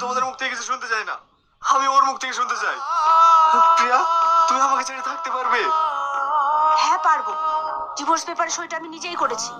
তোমাদের মুখ থেকে কিছু শুনতে চাই না। আমি ওর মুখ থেকে শুনতে চাই। প্রিয়া, তুমি আমাকে ছেড়ে থাকতে পারবে? হ্যাঁ পারব। ডিভোর্স পেপারে সইটা আমি নিজেই করেছি।